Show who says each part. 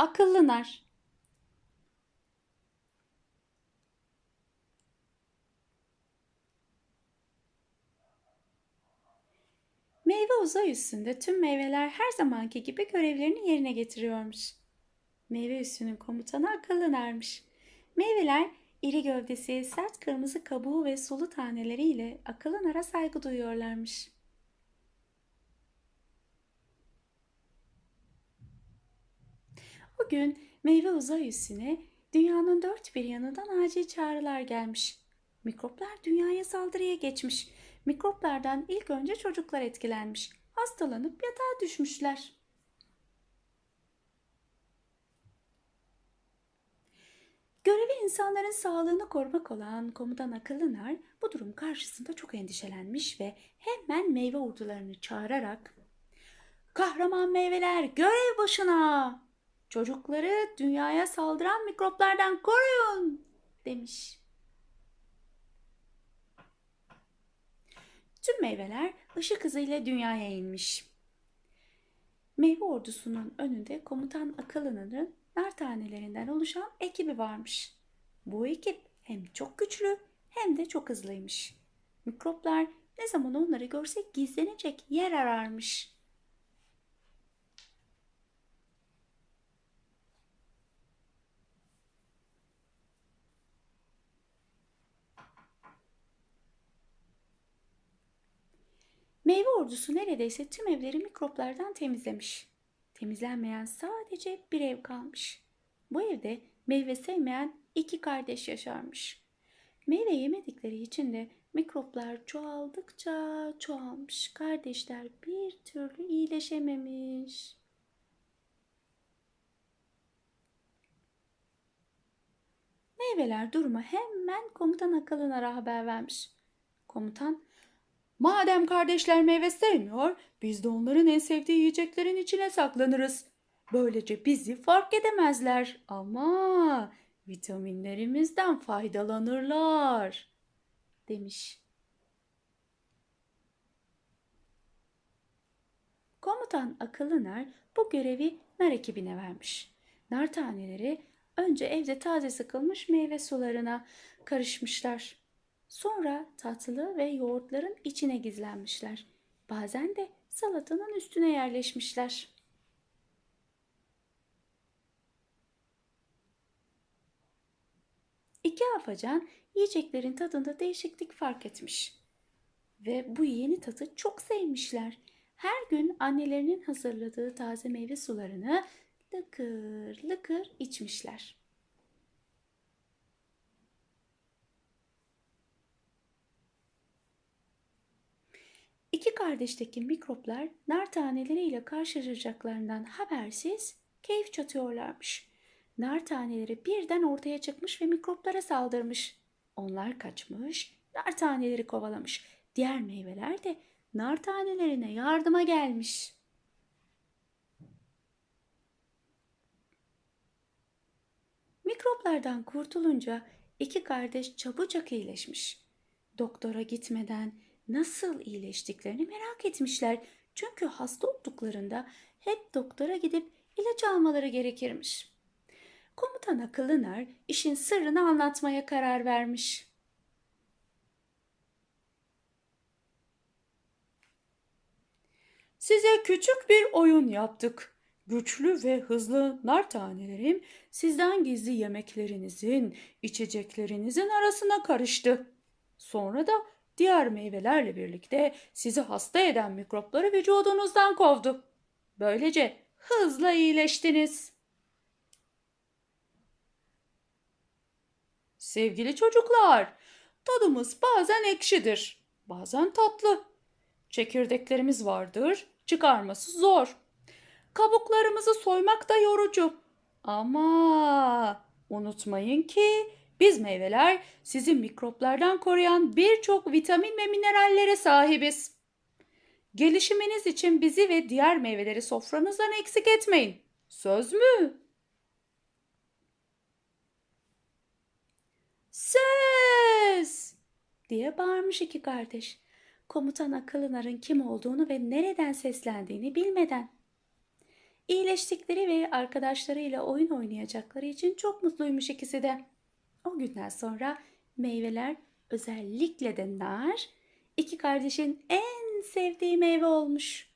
Speaker 1: Akıllı nar. Meyve uzay üstünde tüm meyveler her zamanki gibi görevlerini yerine getiriyormuş. Meyve üssünün komutanı akıllı narmış. Meyveler iri gövdesi, sert kırmızı kabuğu ve sulu taneleriyle akıllı nara saygı duyuyorlarmış. O gün meyve uzay üssüne dünyanın dört bir yanından acil çağrılar gelmiş. Mikroplar dünyaya saldırıya geçmiş. Mikroplardan ilk önce çocuklar etkilenmiş. Hastalanıp yatağa düşmüşler. Görevi insanların sağlığını korumak olan komutan Akıllınar bu durum karşısında çok endişelenmiş ve hemen meyve ordularını çağırarak Kahraman meyveler görev başına! Çocukları dünyaya saldıran mikroplardan koruyun demiş. Tüm meyveler ışık hızıyla dünyaya inmiş. Meyve ordusunun önünde komutan Akıllı'nın nar tanelerinden oluşan ekibi varmış. Bu ekip hem çok güçlü hem de çok hızlıymış. Mikroplar ne zaman onları görsek gizlenecek yer ararmış. Meyve ordusu neredeyse tüm evleri mikroplardan temizlemiş. Temizlenmeyen sadece bir ev kalmış. Bu evde meyve sevmeyen iki kardeş yaşarmış. Meyve yemedikleri için de mikroplar çoğaldıkça çoğalmış. Kardeşler bir türlü iyileşememiş. Meyveler duruma hemen komutan Akılınar'a haber vermiş. Komutan Madem kardeşler meyve sevmiyor, biz de onların en sevdiği yiyeceklerin içine saklanırız. Böylece bizi fark edemezler ama vitaminlerimizden faydalanırlar." demiş. Komutan akıllı bu görevi nar ekibine vermiş. Nar taneleri önce evde taze sıkılmış meyve sularına karışmışlar. Sonra tatlı ve yoğurtların içine gizlenmişler. Bazen de salatanın üstüne yerleşmişler. İki afacan yiyeceklerin tadında değişiklik fark etmiş. Ve bu yeni tadı çok sevmişler. Her gün annelerinin hazırladığı taze meyve sularını lıkır lıkır içmişler. İki kardeşteki mikroplar nar taneleriyle karşılaşacaklarından habersiz keyif çatıyorlarmış. Nar taneleri birden ortaya çıkmış ve mikroplara saldırmış. Onlar kaçmış, nar taneleri kovalamış. Diğer meyveler de nar tanelerine yardıma gelmiş. Mikroplardan kurtulunca iki kardeş çabucak iyileşmiş. Doktora gitmeden nasıl iyileştiklerini merak etmişler. Çünkü hasta olduklarında hep doktora gidip ilaç almaları gerekirmiş. Komutan Akıllınar işin sırrını anlatmaya karar vermiş. Size küçük bir oyun yaptık. Güçlü ve hızlı nar tanelerim sizden gizli yemeklerinizin, içeceklerinizin arasına karıştı. Sonra da diğer meyvelerle birlikte sizi hasta eden mikropları vücudunuzdan kovdu. Böylece hızla iyileştiniz. Sevgili çocuklar, tadımız bazen ekşidir, bazen tatlı. Çekirdeklerimiz vardır, çıkarması zor. Kabuklarımızı soymak da yorucu. Ama unutmayın ki biz meyveler sizi mikroplardan koruyan birçok vitamin ve minerallere sahibiz. Gelişiminiz için bizi ve diğer meyveleri sofranızdan eksik etmeyin. Söz mü? Ses! diye bağırmış iki kardeş. Komutan Akılınar'ın kim olduğunu ve nereden seslendiğini bilmeden. İyileştikleri ve arkadaşlarıyla oyun oynayacakları için çok mutluymuş ikisi de. O günden sonra meyveler özellikle de nar iki kardeşin en sevdiği meyve olmuş.